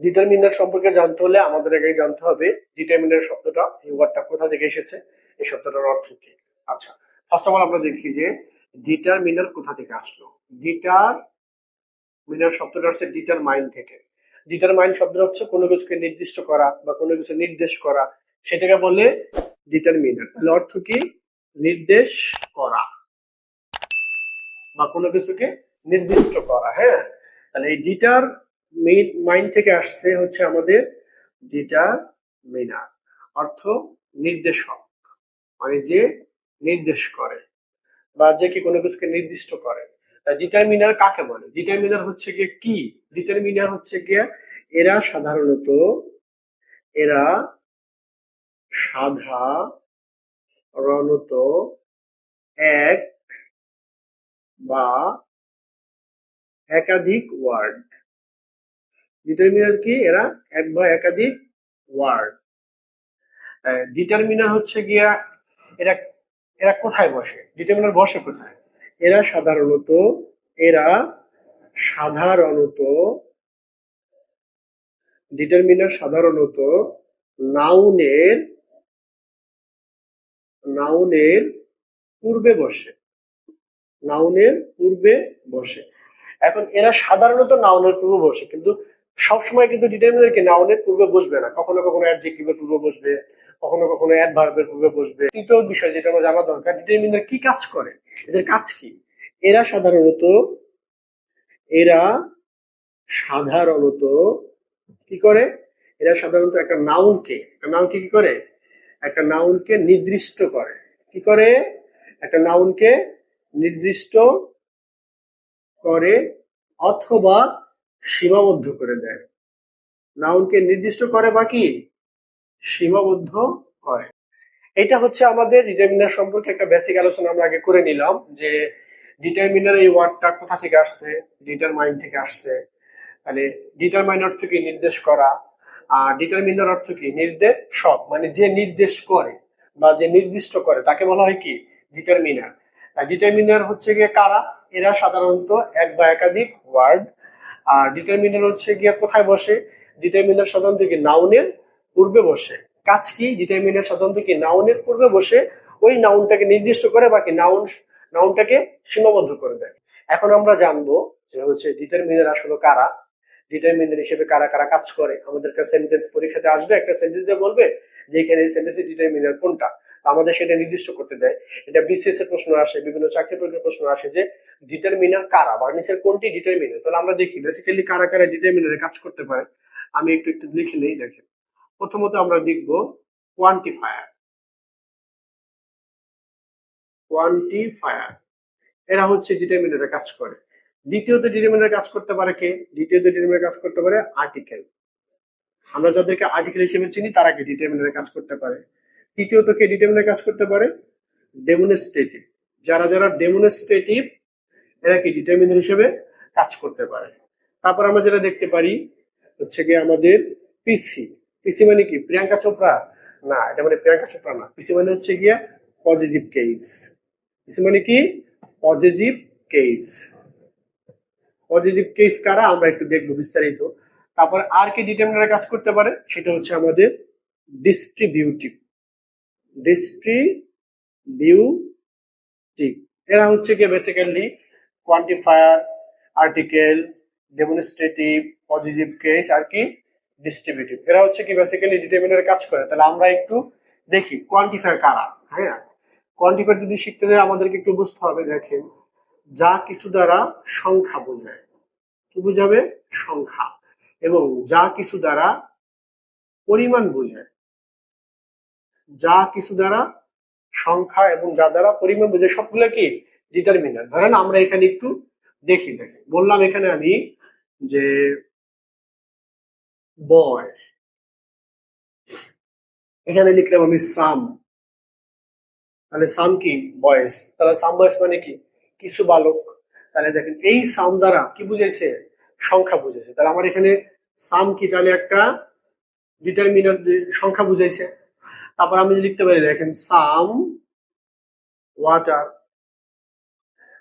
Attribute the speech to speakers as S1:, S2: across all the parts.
S1: Determiner সম্পর্কে জানতে হলে আমাদের আগে জানতে হবে ডিটারমিনার শব্দটা, এই ওয়ার্ডটা কোথা থেকে এসেছে, এই শব্দটার অর্থ কি? আচ্ছা ফার্স্ট অফ অল আমরা দেখি যে ডিটারমিনার কোথা থেকে আসলো? ডিটার মিনার শব্দটা হচ্ছে ডিটারমাইন থেকে। ডিটারমাইন শব্দটা হচ্ছে কোনো কিছুকে নির্দিষ্ট করা বা কোনো কিছু নির্দেশ করা। সেটাকে বলে ডিটারমিনার তাহলে অর্থ কি? নির্দেশ করা। বা কোনো কিছুকে নির্দিষ্ট করা হ্যাঁ? তাহলে এই ডিটার মাইন্ড থেকে আসছে হচ্ছে আমাদের ডিটার মিনার অর্থ নির্দেশক মানে যে নির্দেশ করে বা যে কি কোনো কিছুকে নির্দিষ্ট করে। ডিটারমিনার কাকে বলে? ডিটারমিনার হচ্ছে গিয়ে কি? ডিটারমিনার হচ্ছে গিয়ে এরা সাধারণত এরা সাধারণত এক বা একাধিক ওয়ার্ড ডিটারমিনার কি? এরা এক বা একাধিক ওয়ার্ড ডিটারমিনার হচ্ছে গিয়া এরা এরা কোথায় বসে? ডিটারমিনার বসে কোথায়? এরা সাধারণত এরা সাধারণত ডিটারমিনার সাধারণত নাউনের নাউনের পূর্বে বসে। নাউনের পূর্বে বসে। এখন এরা সাধারণত নাউনের পূর্বে বসে, কিন্তু সবসময় কিন্তু ডিটারমিনার কি নাউনের পূর্বে বসবে না। কখনো কখনো অ্যাডজেক্টিভের পূর্বে বসবে, কখনো কখনো অ্যাডভার্বের পূর্বে বসবে। তৃতীয় বিষয় যেটা আমরা জানা দরকার ডিটারমিনার কি কাজ করে? এদের কাজ কি? এরা সাধারণত এরা সাধারণত কি করে? এরা সাধারণত একটা নাউনকে একটা নাউনকে কি করে? একটা নাউনকে নির্দিষ্ট করে। কি করে? একটা নাউনকে নির্দিষ্ট করে অথবা সীমাবদ্ধ করে দেয়। নাউনকে নির্দিষ্ট করে বা কি? সীমাবদ্ধ করে। এটা হচ্ছে আমাদের ডিটারমিনার সম্পর্কে একটা বেসিক আলোচনা আমরা আগে করে নিলাম যে ডিটারমিনার এই ওয়ার্ডটা কোথা থেকে আসছে? ডিটারমাইন থেকে আসছে। মানে ডিটারমাইন অর্থ কি? নির্দেশ করা। আর ডিটারমিনার অর্থ কি? নির্দেশক মানে যে নির্দেশ করে বা যে নির্দিষ্ট করে, তাকে বলা হয় কি? ডিটারমিনার ডিটারমিনার হচ্ছে গিয়ে কারা? এরা সাধারণত এক বা একাধিক ওয়ার্ড আর ডিটারমিনার হচ্ছে গিয়ে কোথায় বসে? ডিটারমিনার সাধারণত কি নাউনের পূর্বে বসে। কাজ কি? ডিটারমিনার সাধারণত কি নাউনের পূর্বে বসে, ওই নাউনটাকে নির্দিষ্ট করে বাকি নাউন নাউনটাকে সীমাবদ্ধ করে দেয়। এখন আমরা জানব যে হচ্ছে ডিটারমিনার আসলে কারা? ডিটারমিনার হিসেবে কারা কারা কাজ করে? আমাদের কাছে সেন্টেন্স পরীক্ষাতে আসবে, একটা সেন্টেন্স দিয়ে বলবে যে এখানে সেন্টেন্সের ডিটারমিনার কোনটা? আমাদের সেটা নির্দিষ্ট করতে দেয়। এটা বিসিএস এর প্রশ্ন আসে, বিভিন্ন চাকরি পরীক্ষার প্রশ্ন আসে যে ডিটারমিনার কারা? বা নিচের কোনটি ডিটারমিনার তাহলে আমরা দেখি বেসিক্যালি কারা কারা ডিটারমিনারে কাজ করতে পারে। আমি একটু একটু লিখে নেই, দেখেন। প্রথমত আমরা দেখব কোয়ান্টিফায়ার কোয়ান্টিফায়ার এরা হচ্ছে ডিটারমিনারে কাজ করে। দ্বিতীয়ত ডিটারমিনারে কাজ করতে পারে কে? দ্বিতীয়ত ডিটারমিনারে কাজ করতে পারে আর্টিকেল আমরা যাদেরকে আর্টিকেল হিসেবে চিনি, তারা কি ডিটারমিনারে কাজ করতে পারে। তৃতীয়ত কে ডিটারমিনারে কাজ করতে পারে? ডেমনস্ট্রেটিভ যারা যারা ডেমনস্ট্রেটিভ এরা কি ডিটারমিনার হিসেবে কাজ করতে পারে। তারপর আমরা যেটা দেখতে পারি, হচ্ছে গিয়ে আমাদের পিসি পিসি মানে কি? প্রিয়াঙ্কা চোপড়া? না, এটা মানে প্রিয়াঙ্কা চোপড়া না। পিসি মানে হচ্ছে গিয়া পজিটিভ কেস পিসি মানে কি? পজিটিভ কেস পজিটিভ কেস কারা? আমরা একটু দেখব বিস্তারিত। তারপর আর কি ডিটারমিনার কাজ করতে পারে? সেটা হচ্ছে আমাদের ডিস্ট্রিবিউটিভ ডিস্ট্রিবিউটিভ এরা হচ্ছে কি basically quantifier article demonstrative positive case আর কি ডিস্ট্রিবিউটিভ এরা হচ্ছে কি বেসিক্যালি ডিটারমিনার কাজ করে। তাহলে আমরা একটু দেখি কোয়ান্টিফায়ার কারা হ্যাঁ? কোয়ান্টিফায়ার যদি শিখতে যাই, আমাদেরকে একটু বুঝতে হবে, দেখেন। যা কিছু দ্বারা সংখ্যা বোঝায়। কি বোঝাবে? সংখ্যা। এবং যা কিছু দ্বারা পরিমাণ বোঝায়। যা কিছু দ্বারা সংখ্যা এবং যা দ্বারা পরিমাণ বোঝায় সবগুলো কি? ডিটারমিনার ধরেন আমরা এখানে একটু দেখি দেখি। বললাম এখানে আমি যে বয় এখানে লিখলাম আমি সাম তাহলে সাম কি? বয়স। তাহলে সাম বয়স মানে কি? কিছু বালক। তাহলে দেখেন, এই সাম দ্বারা কি বুঝেছে? সংখ্যা বুঝেছে। তাহলে আমার এখানে সাম কি? তাহলে একটা ডিটারমিনার সংখ্যা বুঝাইছে। তারপর আমি লিখতে পারি, দেখেন, সাম ওয়াটার।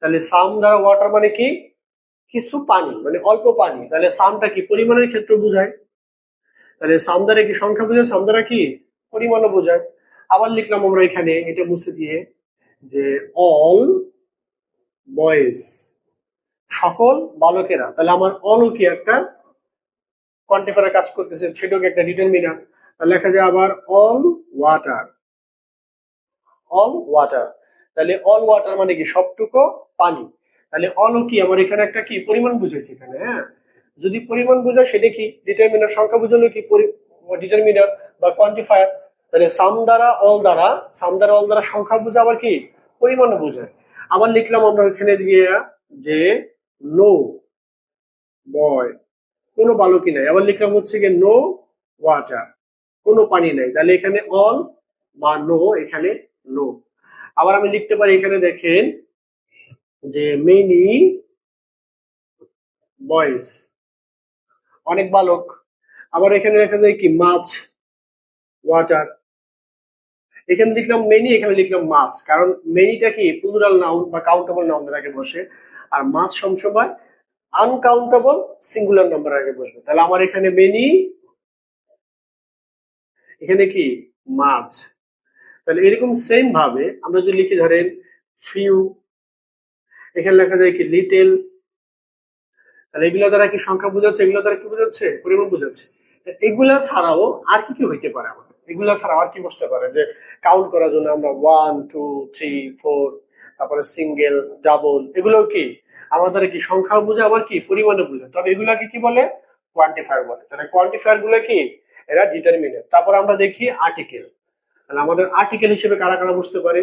S1: তাহলে সাম দ্বারা ওয়াটার মানে কি? কিছু পানি মানে অল্প পানি। তাহলে সামটা কি? পরিমাণের ক্ষেত্রে বোঝায়। তাহলে সামদারে কি সংখ্যা বোঝায়? সামদারা কি? পরিমাণও বোঝায়। আবার লিখলাম আমরা এখানে, এটা মুছে দিয়ে যে অল বয়েজ, সকল বালকেরা। তাহলে আমার অলও কি একটা কোয়ান্টিফায়ার কাজ করতেছে, সেটাও একটা ডিটারমিনার লেখা যায় আবার অল ওয়াটার অল ওয়াটার তাহলে অল ওয়াটার মানে কি? সবটুকু পানি। তাহলে অল কি? আমার এখানে একটা কি? পরিমাণ বুঝেছি এখানে হ্যাঁ? যদি পরিমাণ বোঝায় সেটা কি? ডিটারমিনার সংখ্যা বোঝালো কি? ডিটারমিনার বা কোয়ান্টিফায়ার তাহলে সাম দ্বারা অল দ্বারা সাম দ্বারা অল দ্বারা সংখ্যা বোঝা আবার কি? পরিমাণও বোঝায়। আবার লিখলাম আমরা ওখানে গিয়ে যে নো বয় কোনো বালকই নাই। আবার লিখলাম হচ্ছে গিয়ে নো ওয়াটার কোনো পানি নাই। তাহলে এখানে অল বা নো, এখানে নো। আবার আমি লিখতে পারি এখানে দেখেন যে মেনি বয়েস অনেক বালক। আবার এখানে লেখা যায় কি, মাছ ওয়াটার এখানে লিখলাম মেনি এখানে লিখলাম মাছ। কারণ মেনিটা কি প্লুরাল নাউন বা কাউন্টেবল নাউনের আগে বসে। আর মাছ সবসময় আনকাউন্টেবল সিঙ্গুলার নাম্বার আগে বসবে। তাহলে আমার এখানে মেনি এখানে কি? মাছ তাহলে এরকম সেম ভাবে আমরা যদি লিখি ধরেন ফিউ এখানে লেখা যায় কি লিটেল তাহলে এগুলো দ্বারা কি সংখ্যা বোঝাচ্ছে? এগুলো দ্বারা কি বোঝাচ্ছে? পরিমাণ বোঝাচ্ছে। এগুলা ছাড়াও আর কি কি হইতে পারে আমাদের? এগুলা ছাড়াও আর কি বসতে পারে? যে কাউন্ট করার জন্য আমরা ওয়ান টু থ্রি ফোর তারপরে সিঙ্গেল ডাবল এগুলো কি? আমাদের কি সংখ্যা বোঝে, আবার কি? পরিমাণে বোঝে। তবে এগুলাকে কি বলে? কোয়ান্টিফায়ার বলে। তাহলে কোয়ান্টিফায়ারগুলো কি? এরা ডিটারমিনেট তারপর আমরা দেখি আর্টিকেল তাহলে আমাদের আর্টিকেল হিসেবে কারা কারা বুঝতে পারে?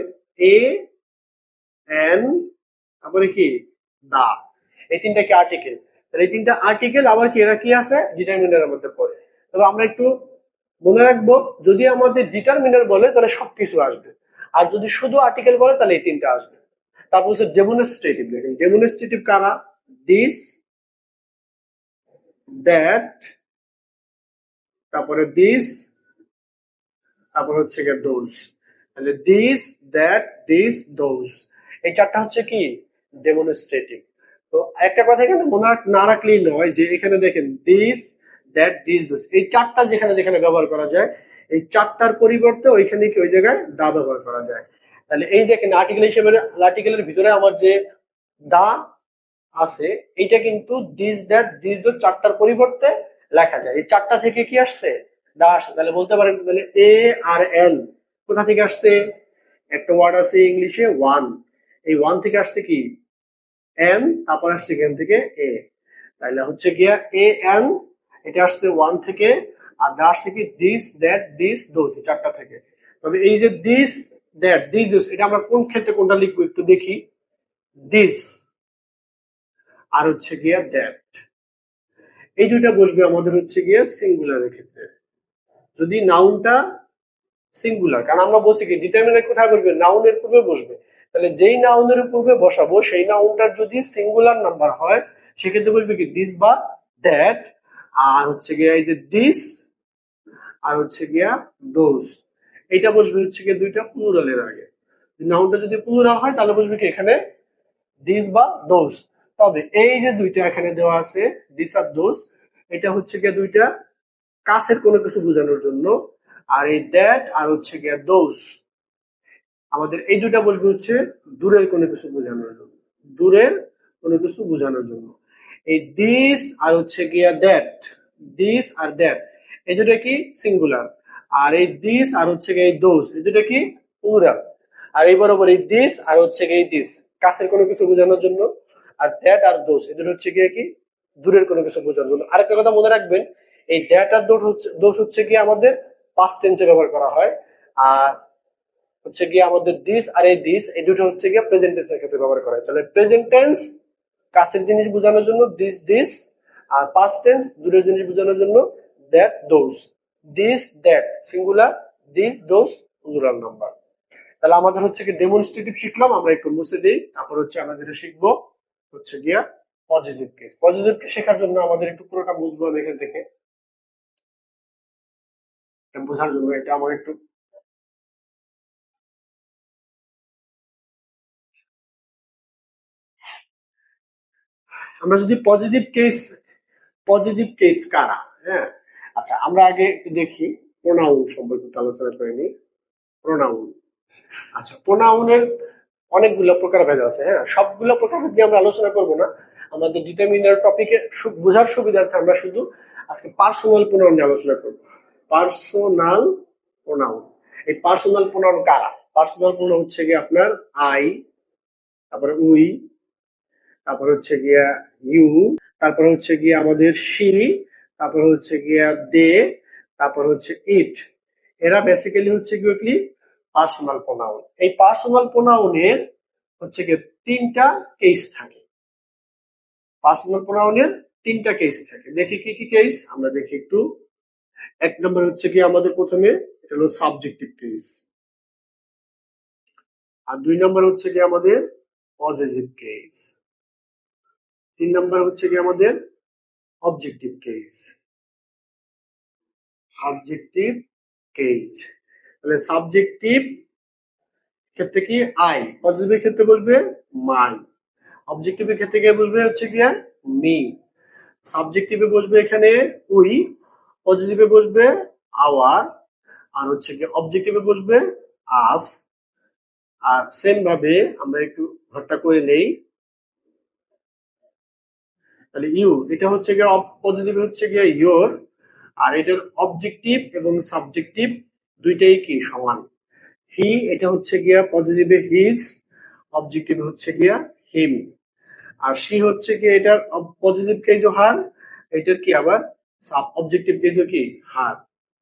S1: এ এন তারপরে কি? দা। এই তিনটা কি আর্টিকেল তাহলে এই তিনটা আর্টিকেল আবার কি, এরা কি আছে? ডিটারমিনারের মধ্যে পড়ে। তবে আমরা একটু মনে রাখব, যদি আমাদের ডিটারমিনার বলে, তাহলে সবকিছু আসবে। আর যদি শুধু আর্টিকেল বলে, তাহলে এই তিনটা আসবে। তারপর হচ্ছে ডেমনস্ট্রেটিভ দেখেন ডেমনস্ট্রেটিভ কারা? দিস দ্যাট তারপরে দিস তারপর হচ্ছে গিয়ে দোজ তাহলে দিস দ্যাট দিস দোজ এই চারটা হচ্ছে কি? ডেমনস্ট্রেটিভ তো একটা কথা এখানে মনে না রাখলেই নয় যে এখানে দেখেন দিস দ্যাট দিস দোজ এই চারটা যেখানে যেখানে ব্যবহার করা যায়, এই চারটার পরিবর্তে ওইখানে কি ওই জায়গায় দা ব্যবহার করা যায়। তাহলে এই দেখেন আর্টিকেল হিসেবে আর্টিকেলের ভিতরে আমার যে দা আছে, এইটা কিন্তু দিস দ্যাট দিস দোজ চারটার পরিবর্তে লেখা যায়। এই চারটা থেকে কি আসছে? দা আসছে। তাহলে বলতে পারেন, তাহলে এ আর এন কোথা থেকে আসছে? একটা ওয়ার্ড আছে ইংলিশে ওয়ান এই ওয়ান থেকে আসছে কি? এন তারপর আসছে এখান থেকে এ তাহলে হচ্ছে গিয়া এ এন এটা আসছে ওয়ান থেকে, আর দা আসছে কি দিস দ্যাট দিস দোজ চারটা থেকে। তবে এই যে দিস দ্যাট দিস দোজ এটা আমরা কোন ক্ষেত্রে কোনটা লিখব একটু দেখি। দিস আর হচ্ছে গিয়া দ্যাট এই দুইটা বসবে আমাদের হচ্ছে গিয়ে সিঙ্গুলারের ক্ষেত্রে। যদি নাউনটা সিঙ্গুলার কারণ আমরা বলছি কি ডিটারমিনার কোথায় বসবে? নাউনের পূর্বে বসবে। তাহলে যেই নাউনের পূর্বে বসাবো, সেই নাউনটার যদি সিঙ্গুলার নাম্বার হয়, সেক্ষেত্রে বলবে কি দিস বা দ্যাট আর হচ্ছে গিয়া এই যে দিস আর হচ্ছে গিয়া দোজ এইটা বসবে হচ্ছে গিয়ে দুইটা প্লুরালের আগে। নাউনটা যদি প্লুরাল হয়, তাহলে বসবে কি এখানে দিস বা দোজ তবে এই যে দুইটা এখানে দেওয়া আছে দিস আর দোজ এটা হচ্ছে গিয়ে দুইটা কাছের কোনো কিছু বোঝানোর জন্য, আর এই দ্যাট আর হচ্ছে গিয়া দোজ আমাদের এই দুটা বলবে হচ্ছে দূরের কোনো কিছু বোঝানোর জন্য, দূরের কোনো কিছু বোঝানোর জন্য। এই দিস আর হচ্ছে গিয়া দ্যাট দিস আর দ্যাট এই দুটা কি সিঙ্গুলার আর এই দিস আর হচ্ছে গিয়ে দোজ এই দুটা কি প্লুরাল আর এই বরাবর এই দিস আর হচ্ছে গিয়ে দিস কাছের কোনো কিছু বোঝানোর জন্য আর দ্যাট আর দোষ এদের হচ্ছে গিয়ে কি? দূরের কোনো কিছু বোঝানোর জন্য। আরেকটা কথা মনে রাখবেন, এই দ্যাট আর দোষ হচ্ছে দোষ হচ্ছে গিয়ে আমাদের পাস্ট টেন্সে ব্যবহার করা হয়। আর হচ্ছে গিয়ে আমাদের দিস আর এই দিস এই দুটো হচ্ছে গিয়ে প্রেজেন্ট টেন্সের ক্ষেত্রে ব্যবহার করা হয়। তাহলে প্রেজেন্ট টেন্স কাছের জিনিস বোঝানোর জন্য দিস দিস আর পাস্ট টেন্স দূরের জিনিস বোঝানোর জন্য that those this that singular this those plural number তাহলে আমাদের হচ্ছে কি ডেমনস্ট্রেটিভ শিখলাম, আমরা একটু মুছে দিই, তারপর হচ্ছে আমাদের শিখব। হচ্ছে গিয়া পজিটিভ কেস পজিটিভ কেস শেখার জন্য আমাদের একটু পুরোটা বুঝব এখান থেকে বোঝার জন্য এটা আমার একটু আমরা যদি পজিটিভ কেস পজিটিভ কেস কারা? হ্যাঁ? আচ্ছা আমরা আগে একটু দেখি প্রোনাউন সম্পর্কে একটু আলোচনা করে নিই। প্রোনাউন আচ্ছা প্রোনাউনের অনেকগুলো প্রকার প্রকারভেদ আছে হ্যাঁ? সবগুলো প্রকারভেদ নিয়ে আমরা আলোচনা করব না। আমাদের ডিটারমিনার টপিকে বোঝার সুবিধার্থে আমরা শুধু আজকে পার্সোনাল প্রোনাউন নিয়ে আলোচনা করব। পার্সোনাল প্রোনাউন এই পার্সোনাল প্রোনাউন কারা? পার্সোনাল প্রোনাউন হচ্ছে গিয়ে আপনার আই তারপরে উই, তারপর হচ্ছে গিয়া ইউ তারপর হচ্ছে গিয়ে আমাদের সি তারপর হচ্ছে গিয়া দে তারপর হচ্ছে ইট এরা বেসিক্যালি হচ্ছে কি? পার্সোনাল প্রোনাউন এই পার্সোনাল প্রোনাউনের হচ্ছে গিয়ে তিনটা কেস থাকে। পার্সোনাল প্রোনাউনের তিনটা কেস থাকে। দেখি কি কি কেস আমরা দেখি একটু। এক নম্বর হচ্ছে কি আমাদের প্রথমে এটা হলো সাবজেক্টিভ কেস আর দুই নম্বর হচ্ছে কি আমাদের পজিটিভ কেস তিন নম্বর হচ্ছে কি আমাদের অবজেক্টিভ কেস অবজেক্টিভ কেস তাহলে সাবজেক্টিভ ক্ষেত্রে কি আই? পজিটিভের ক্ষেত্রে বসবে মাই। অবজেক্টিভের ক্ষেত্রে গিয়ে বসবে হচ্ছে গিয়া মি। সাবজেক্টিভে বসবে এখানে উই। পজিটিভে বসবে আওয়ার। আর হচ্ছে গিয়ে অবজেক্টিভে বসবে আস। আর সেম ভাবে আমরা একটু ঘরটা করে নেই। তাহলে ইউ, এটা হচ্ছে গিয়ে পজিটিভ হচ্ছে গিয়ে ইয়োর। আর এটার অবজেক্টিভ এবং সাবজেক্টিভ দুইটাই কি সমান? হি এটা হচ্ছে গিয়া পজিটিভে হিজ অবজেক্টিভ হচ্ছে গিয়া হিম আর সি হচ্ছে কি এটার পজিটিভ কেজ হার এটার কি আবার? সাব অবজেক্টিভ কেজ কি? হার।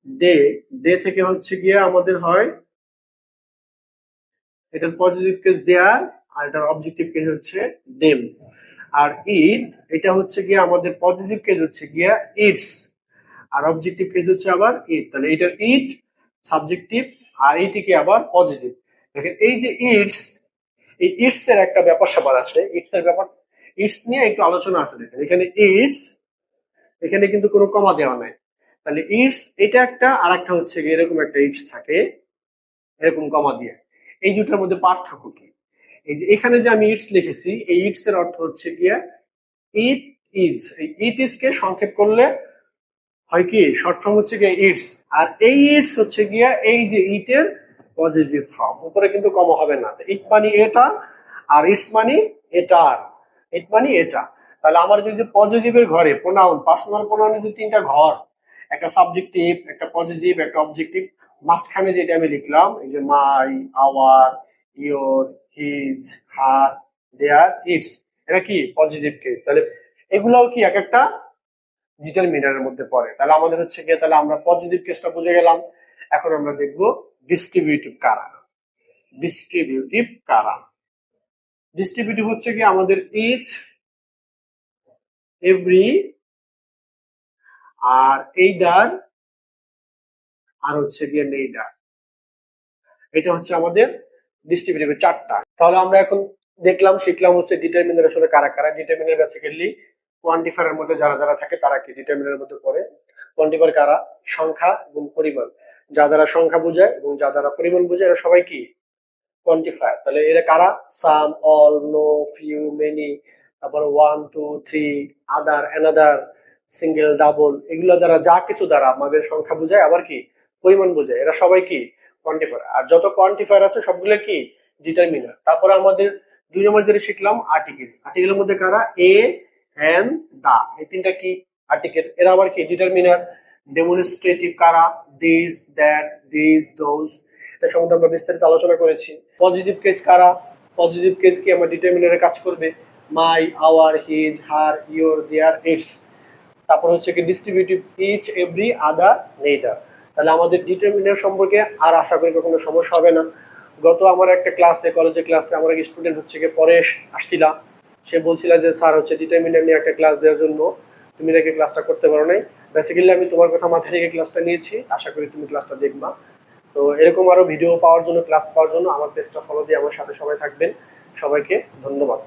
S1: দে দে থেকে হচ্ছে গিয়া আমাদের হয় এটার পজিটিভ কেজ দেয়ার আর এটার অবজেক্টিভ কেজ হচ্ছে দেম আর ইট এটা হচ্ছে গিয়া আমাদের পজিটিভ কেজ হচ্ছে গিয়া ইটস আর অবজেক্টিভ কেজ হচ্ছে আবার ইট তাহলে এটার ইট সাবজেক্টিভ আর এইটিকে আবার পজিটিভ। দেখেন, এই যে ইটস, এই ইটস এর একটা ব্যাপার স্যাপার আছে। ইটস এর ব্যাপার, ইটস নিয়ে একটু আলোচনা আছে। দেখেন, এখানে ইটস, এখানে কিন্তু কোনো কমা দেওয়া নাই। তাহলে ইটস, এটা একটা আর একটা হচ্ছে এরকম একটা ইটস থাকে, এরকম কমা দিয়ে। এই দুটার মধ্যে পার্থক্য কি? এই যে এখানে যে আমি ইটস লিখেছি, এই ইটস এর অর্থ হচ্ছে গিয়ে, ইট ইজ, এই ইট ইজ কে সংক্ষেপ করলে হয় কি? শর্ট ফর্ম হচ্ছে গিয়ে ইটস আর এই ইটস হচ্ছে গিয়া এই যে ইটের পজিটিভ ফর্ম উপরে কিন্তু কম হবে না। ইট মানে এটা, আর ইটস মানে এটার ইট মানে এটা। তাহলে আমার যে পজিটিভের ঘরে প্রোনাউন পার্সোনাল প্রোনাউনের যে তিনটা ঘর, একটা সাবজেক্টিভ একটা পজিটিভ একটা অবজেক্টিভ মাঝখানে যেটা আমি লিখলাম, এই যে my our your his her their its এটা কি? পজিটিভ তাহলে এগুলাও কি এক একটা ডিটারমিনারের মধ্যে পড়ে। তাহলে আমাদের হচ্ছে গিয়ে তাহলে আমরা পজিটিভ কেসটা বুঝে গেলাম। এখন আমরা দেখব ডিস্ট্রিবিউটিভ কারা। ডিস্ট্রিবিউটিভ কারা। ডিস্ট্রিবিউটিভ হচ্ছে কি আমাদের ইচ এভরি আর এইডার, আর হচ্ছে গিয়ে নেইডার। এটা হচ্ছে আমাদের ডিস্ট্রিবিউটিভের চারটা। তাহলে আমরা এখন দেখলাম, শিখলাম হচ্ছে ডিটারমিনার আসলে কারা কারা। ডিটারমিনার বেসিক্যালি কোয়ান্টিফায়ারের মধ্যে যারা যারা থাকে, তারা কি ডিটারমিনারের মধ্যে পড়ে? কোয়ান্টিফায়ার কারা? সংখ্যা এবং পরিমাণ। যা দ্বারা সংখ্যা বোঝায় এবং যা দ্বারা পরিমাণ বোঝায়, এরা সবাই কি? কোয়ান্টিফায়ার তাহলে এরা কারা? Some all no few many তারপর one two three other another single double এগুলো দ্বারা যা কিছু দ্বারা আমাদের সংখ্যা বোঝায়, আবার কি? পরিমাণ বোঝায়। এরা সবাই কি? কোয়ান্টিফায়ার আর যত কোয়ান্টিফায়ার আছে, সবগুলো কি? ডিটারমিনার তারপরে আমাদের দুই নম্বর যেটা শিখলাম আর্টিকেল আর্টিকেলের মধ্যে কারা? এ হ্যান দা এই তিনটা কি আর্টিকেল এরা আবার কি ডিটারমিনার ডেমনস্ট্রেটিভ কারা? দিস দ্যাট দিস দোজ এটা সম্বন্ধে আমরা বিস্তারিত আলোচনা করেছি। পজিটিভ কেস কারা? পজিটিভ কেস কি আমার ডিটারমিনারে কাজ করবে? My our his her your their its তারপর হচ্ছে কি distributive each every other neither তাহলে আমাদের ডিটারমিনার সম্পর্কে আর আশা করি কখনো সমস্যা হবে না। গত আমার একটা ক্লাসে কলেজে ক্লাসে আমার এক স্টুডেন্ট হচ্ছে গিয়ে পরে আসছিলাম। সে বলছিল যে, স্যার, হচ্ছে ডিটারমিনার নিয়ে একটা ক্লাস দেওয়ার জন্য তুমি নাকি ক্লাসটা করতে পারো নাই। বেসিক্যালি আমি তোমার কথা মাথায় রেখে ক্লাসটা নিয়েছি। আশা করি তুমি ক্লাসটা দেখবা। তো এরকম আরও ভিডিও পাওয়ার জন্য ক্লাস পাওয়ার জন্য আমার পেজটা ফলো দিয়ে আমার সাথে সবাই থাকবেন। সবাইকে ধন্যবাদ।